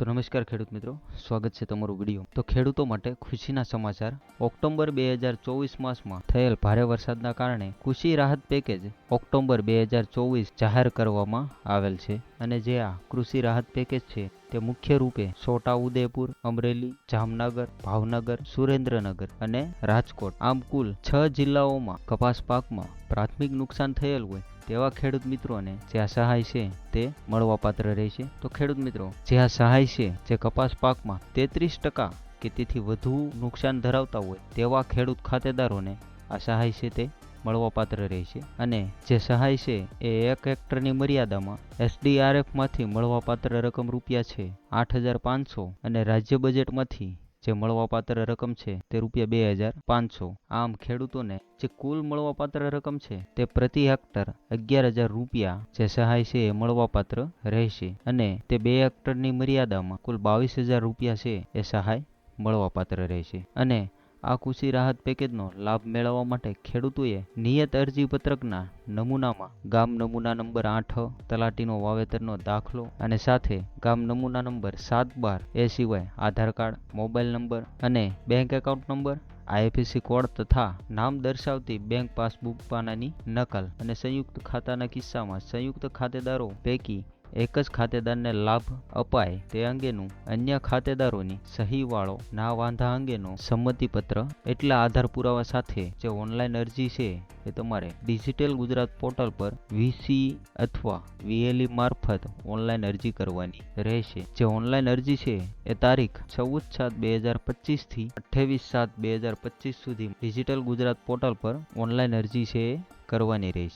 તો નમસ્કાર ખેડૂત મિત્રો, સ્વાગત છે તમારું વીડિયો. તો ખેડૂતો માટે ખુશીના સમાચાર. ઓક્ટોબર બે હજાર ચોવીસ માસમાં થયેલ ભારે વરસાદના કારણે કૃષિ રાહત પેકેજ ઓક્ટોબર બે હજાર ચોવીસ જાહેર કરવામાં આવેલ છે અને જે આ કૃષિ રાહત પેકેજ છે તે મુખ્ય રૂપે છોટા ઉદેપુર અમરેલી, જામનગર, ભાવનગર, સુરેન્દ્રનગર અને રાજકોટ. આમ કુલ છ જિલ્લાઓમાં કપાસ પાકમાં પ્રાથમિક નુકસાન થયેલ હોય તેવા ખેડૂત મિત્રોને જે આ સહાય છે તે મળવાપાત્ર રહેશે. તો ખેડૂત મિત્રો, જે આ સહાય છે જે કપાસ પાકમાં તેત્રીસ ટકા કે તેથી વધુ નુકસાન ધરાવતા હોય તેવા ખેડૂત ખાતેદારોને આ સહાય છે તે મળવાપાત્ર રહેશે. અને જે સહાય છે એ એક હેક્ટરની મર્યાદામાં એસડીઆરએફમાંથી મળવાપાત્ર રકમ રૂપિયા છે આઠ હજાર પાંચસો અને રાજ્ય બજેટમાંથી જે મળવાપાત્ર રકમ છે તે રૂપિયા બે હજાર પાંચસો. આમ ખેડૂતોને જે કુલ મળવાપાત્ર રકમ છે તે પ્રતિ હેક્ટર અગિયાર હજાર રૂપિયા જે સહાય છે એ મળવાપાત્ર રહેશે અને તે બે હેક્ટરની મર્યાદામાં કુલ બાવીસ હજાર રૂપિયા છે એ સહાય મળવાપાત્ર રહેશે. અને આ કૃષિ રાહત પેકેજનો લાભ મેળવવા માટે ખેડૂતોએ નિયત અરજીપત્રકના નમૂનામાં ગામ નમૂના નંબર આઠ, તલાટીનો વાવેતરનો દાખલો અને સાથે ગામ નમૂના નંબર સાત બાર એ સિવાય આધાર કાર્ડ, મોબાઈલ નંબર અને bank account number, IFSC code તથા નામ દર્શાવતી બેંક પાસબુક પાનાની નકલ અને સંયુક્ત ખાતાના કિસ્સામાં સંયુક્ત ખાતેદારો પૈકી એક જ ખાતેદારને લાભ અપાય તે અંગેનું અન્ય ખાતેદારોની સહીવાળો ના વાંધા અંગેનો સંમતિપત્ર એટલા આધાર પુરાવા સાથે જે ઓનલાઈન અરજી છે એ તમારે ડિજિટલ ગુજરાત પોર્ટલ પર વીસી અથવા વીએલઈ મારફત ઓનલાઈન અરજી કરવાની રહેશે. જે ઓનલાઈન અરજી છે એ તારીખ ચૌદ સાત બે હજાર પચીસથી અઠ્ઠાવીસ સાત બે હજાર પચીસ સુધી ડિજિટલ ગુજરાત પોર્ટલ પર ઓનલાઈન અરજી છે કરવાની રહેશે.